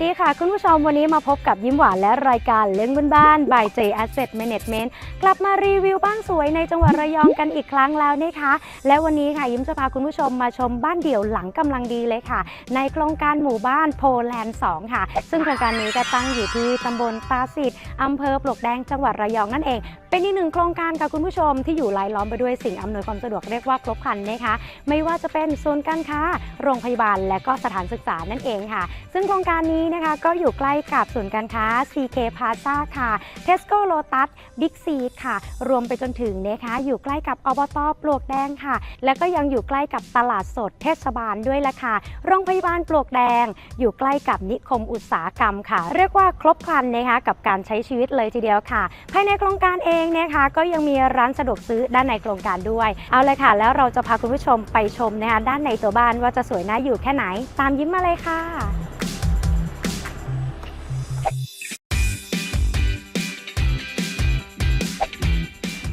สวัสดีค่ะ คุณผู้ชมวันนี้มาพบกับยิ้มหวานและรายการเรื่องบ้านๆ by J Asset Management กลับมารีวิวบ้านสวยในจังหวัดระยองกันอีกครั้งแล้วนะคะ และวันนี้ค่ะยิ้มจะพาคุณผู้ชมมาชมบ้านเดี่ยวหลังกำลังดีเลยค่ะ ในโครงการหมู่บ้านโพแลนด์ 2 ค่ะ ซึ่งโครงการนี้ก็ตั้งอยู่ที่ตำบลตาสิทธิ์อำเภอปลวกแดงจังหวัดระยองนั่นเอง เป็นอีกหนึ่งโครงการค่ะคุณผู้ชมที่อยู่รายล้อมไปด้วยสิ่งอำนวยความสะดวกเรียกว่าครบครันนะคะ ไม่ว่าจะเป็นศูนย์การค้า โรงพยาบาล และก็สถานศึกษานั่นเองค่ะ ซึ่งโครงการนี้นะคะก็อยู่ใกล้กับศูนย์การค้า CK Plaza ค่ะ Tesco Lotus Big C ค่ะ รวมไปจนถึงนะคะอยู่ใกล้กับอบตปลวกแดงค่ะ และก็ยังอยู่ใกล้กับตลาดสดเทศบาลด้วยละค่ะ โรงพยาบาลปลวกแดง อยู่ใกล้กับนิคมอุตสาหกรรมค่ะ เรียกว่าครบครันนะคะกับการใช้ชีวิตเลยทีเดียวค่ะ ภายในโครงการเองนะคะก็ยังมีร้านสะดวกซื้อด้านในโครงการด้วย เอาเลยค่ะ แล้วเราจะพาคุณผู้ชมไปชมนะคะด้านในตัวบ้านว่าจะสวยน่าอยู่แค่ไหน ตามยิ้มมาเลยค่ะ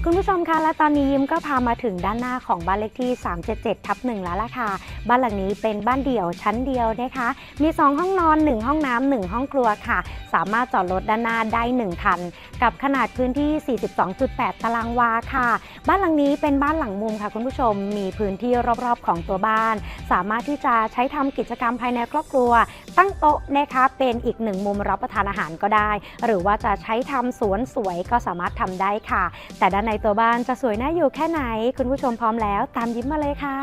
คุณผู้ชมคะและตอนนี้ยิ้มก็พามาถึงด้านหน้าของบ้านเลขที่ 377ทับ1แล้วล่ะค่ะ บ้านหลังนี้เป็นบ้านเดี่ยวชั้นเดียวนะคะ มี 2 ห้องนอน 1 ห้องน้ำ1ห้องครัวค่ะ สามารถจอดรถด้านหน้าได้ 1 คัน กับขนาดพื้นที่ 42.8 ตารางวาค่ะ บ้านหลังนี้เป็นบ้านหลังมุมค่ะ คุณผู้ชม มีพื้นที่รอบๆของตัวบ้าน สามารถที่จะใช้ทำกิจกรรมภายในครอบครัว ตั้งโต๊ะนะคะเป็นอีกหนึ่งมุมรับประทานอาหารก็ได้ หรือว่าจะใช้ทำสวนสวยก็สามารถทำได้ค่ะ แต่ด้านในตัวบ้านจะสวยน่าอยู่แค่ไหน คุณผู้ชมพร้อมแล้ว ตามยิ้มมาเลยค่ะ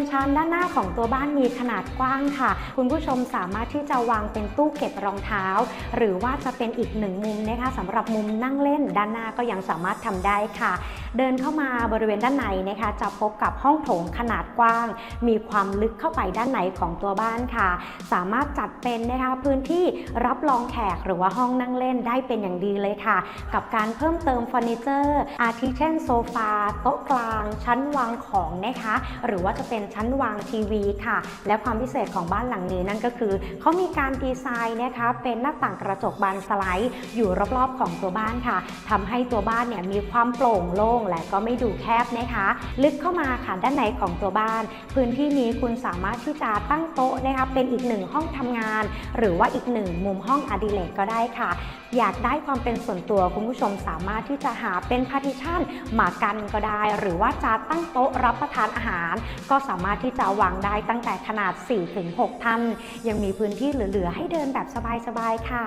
ณชานด้านหน้าของตัวบ้านมีขนาดกว้างค่ะ คุณผู้ชมสามารถที่จะวางเป็นตู้เก็บรองเท้า หรือว่าจะเป็นอีกหนึ่งมุมนะคะสำหรับมุมนั่งเล่นด้านหน้าก็ยังสามารถทำได้ค่ะ เดินเข้ามาบริเวณด้านในนะคะจะพบกับห้องโถงขนาดกว้าง มีความลึกเข้าไปด้านในของตัวบ้านค่ะ สามารถจัดเป็นนะคะพื้นที่รับรองแขกหรือว่าห้องนั่งเล่นได้เป็นอย่างดีเลยค่ะ กับการเพิ่มเติมเฟอร์นิเจอร์ อาทิเช่นโซฟาโต๊ะกลาง ชั้นวางของนะคะ หรือว่าจะเป็นชั้นวางทีวีค่ะ และความพิเศษของบ้านหลังนี้นั่นก็คือ เขามีการดีไซน์นะคะเป็นหน้าต่างกระจกบานสไลด์อยู่รอบๆของตัวบ้านค่ะทำให้ตัวบ้านเนี่ยมีความโปร่งโล่งและก็ไม่ดูแคบนะคะ ลึกเข้ามาค่ะด้านในของตัวบ้าน พื้นที่นี้คุณสามารถที่จะตั้งโต๊ะนะคะเป็นอีกหนึ่งห้องทำงาน หรือว่าอีกหนึ่งมุมห้องอดิเรกก็ได้ค่ะอยากได้ความเป็นส่วนตัวคุณผู้ชมสามารถที่จะหาเป็นพาร์ติชันมากันก็ได้ หรือว่าจะตั้งโต๊ะรับประทานอาหาร ก็สามารถที่จะวางได้ตั้งแต่ขนาด 4-6ท่านยังมีพื้นที่เหลือ ๆ ให้เดินแบบสบาย ๆ ค่ะ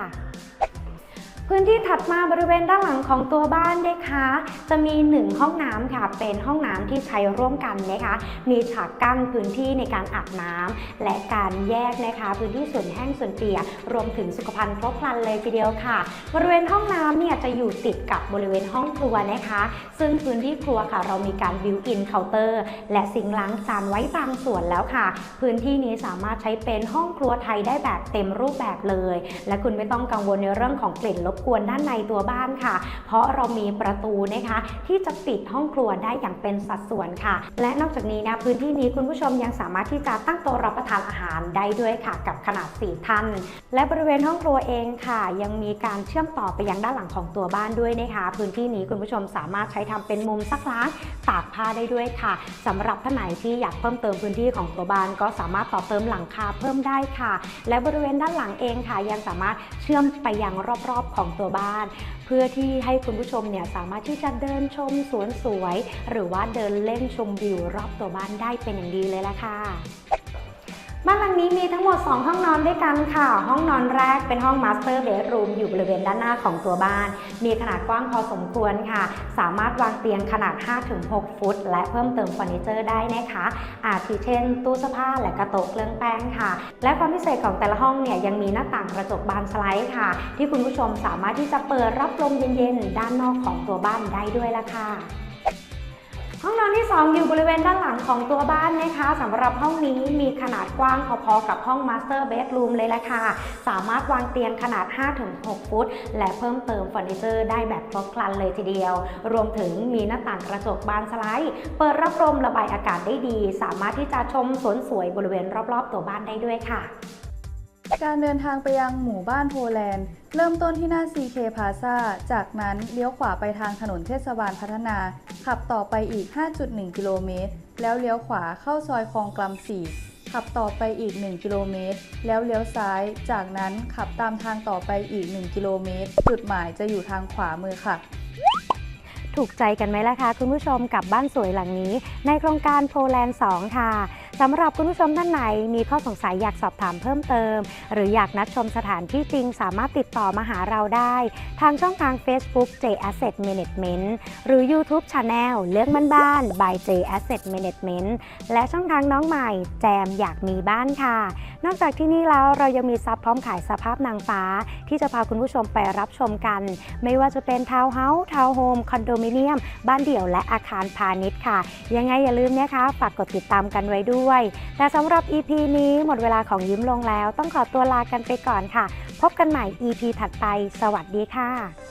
พื้นที่ถัดมาบริเวณด้านหลังของตัวบ้านนะคะ จะมี 1 ห้องน้ำค่ะ เป็นห้องน้ำที่ใช้ร่วมกันนะคะ มีฉากกั้นพื้นที่ในการอาบน้ำและการแยกนะคะ พื้นที่ส่วนแห้งส่วนเปียกรวมถึงสุขภัณฑ์ครบครันเลยทีเดียวค่ะ บริเวณห้องน้ำเนี่ยจะอยู่ติดกับบริเวณห้องครัวนะคะ ซึ่งพื้นที่ครัวค่ะ เรามีการบิวอินเคาน์เตอร์ และซิงล้างจานไว้บางส่วนแล้วค่ะ พื้นที่นี้สามารถใช้เป็นห้องครัวไทยได้แบบเต็มรูปแบบเลย และคุณไม่ต้องกังวลในเรื่องของกลิ่นรบกวนด้านในตัวบ้านค่ะ เพราะเรามีประตูนะคะ ที่จะปิดห้องครัวได้อย่างเป็นสัดส่วนค่ะ และนอกจากนี้นะพื้นที่นี้คุณผู้ชมยังสามารถที่จะตั้งโต๊ะรับประทานอาหารได้ด้วยค่ะ กับขนาด 4 ท่าน และบริเวณห้องครัวเองค่ะ ยังมีการเชื่อมต่อไปยังด้านหลังของตัวบ้านด้วยนะคะ พื้นที่นี้คุณผู้ชมสามารถใช้ทำเป็นมุมซักล้างตากผ้าได้ด้วยค่ะสำหรับท่านไหนที่อยากเพิ่มเติมพื้นที่ของตัวบ้าน ก็สามารถต่อเติมหลังคาเพิ่มได้ค่ะ และบริเวณด้านหลังเองค่ะ ยังสามารถเชื่อมไปยังรอบๆของตัวบ้าน เพื่อที่ให้คุณผู้ชมเนี่ยสามารถที่จะเดินชมสวนสวย หรือว่าเดินเล่นชมวิวรอบตัวบ้านได้เป็นอย่างดีเลยละค่ะ บ้านหลังนี้มีทั้งหมด 2 ห้องนอนด้วยกันค่ะ ห้องนอนแรกเป็นห้องมาสเตอร์เบดรูมอยู่บริเวณด้านหน้าของตัวบ้าน มีขนาดกว้างพอสมควรค่ะ สามารถวางเตียงขนาด 5-6 ฟุต และเพิ่มเติมเฟอร์นิเจอร์ได้นะคะ อาทิเช่น ตู้เสื้อผ้าและกระโต๊ะเครื่องแป้งค่ะ และความพิเศษของแต่ละห้องเนี่ยยังมีหน้าต่างกระจกบานสไลด์ค่ะ ที่คุณผู้ชมสามารถที่จะเปิดรับลมเย็นๆด้านนอกของตัวบ้านได้ด้วยละค่ะ ห้องนอนที่ 2 อยู่บริเวณด้านหลังของตัวบ้านนะคะสำหรับห้องนี้มีขนาดกว้างพอๆกับห้อง Master Bedroom เลยละค่ะ สามารถวางเตียงขนาด 5-6 ฟุต และเพิ่มเติมเฟอร์นิเจอร์ได้แบบครบครันเลยทีเดียว รวมถึงมีหน้าต่างกระจกบานสไลด์ เปิดรับลมระบายอากาศได้ดี สามารถที่จะชมสวนสวยบริเวณรอบๆ ตัวบ้านได้ด้วยค่ะ การเดินทางไปยังหมู่บ้านโพแลนด์ เริ่มต้นที่หน้า CK Plaza จากนั้นเลี้ยวขวาไปทางถนนเทศบาลพัฒนา ขับต่อไปอีก 5.1 กิโลเมตร แล้วเลี้ยวขวาเข้าซอยคลองกลำสี่ขับต่อไปอีก 1 กิโลเมตร แล้วเลี้ยวซ้าย จากนั้นขับตามทางต่อไปอีก 1 กิโลเมตร จุดหมายจะอยู่ทางขวามือค่ะ ถูกใจกันไหมล่ะคะ คุณผู้ชมกับบ้านสวยหลังนี้ ในโครงการโพแลนด์ 2 ค่ะ สำหรับคุณผู้ชมท่านไหนมีข้อสงสัยอยากสอบถามเพิ่มเติม หรืออยากนัดชมสถานที่จริงสามารถติดต่อมาหาเราได้ ทางช่องทาง Facebook J Asset Management หรือ YouTube Channel เลือกบ้านบ้าน by J Asset Management และช่องทางน้องใหม่ แจมอยากมีบ้านค่ะ นอกจากที่นี่แล้วเรายังมีซับพร้อมขายสภาพนางฟ้า ที่จะพาคุณผู้ชมไปรับชมกัน ไม่ว่าจะเป็นทาวน์เฮาส์ทาวน์โฮมคอนโดมิเนียม บ้านเดี่ยวและอาคารพาณิชย์ค่ะ ยังไงอย่าลืมนะคะฝากกดติดตามกันไว้ด้วยด้วย แต่สำหรับ EP นี้หมดเวลาของยิ้มลงแล้ว ต้องขอตัวลากันไปก่อนค่ะ พบกันใหม่ EP ถัดไป สวัสดีค่ะ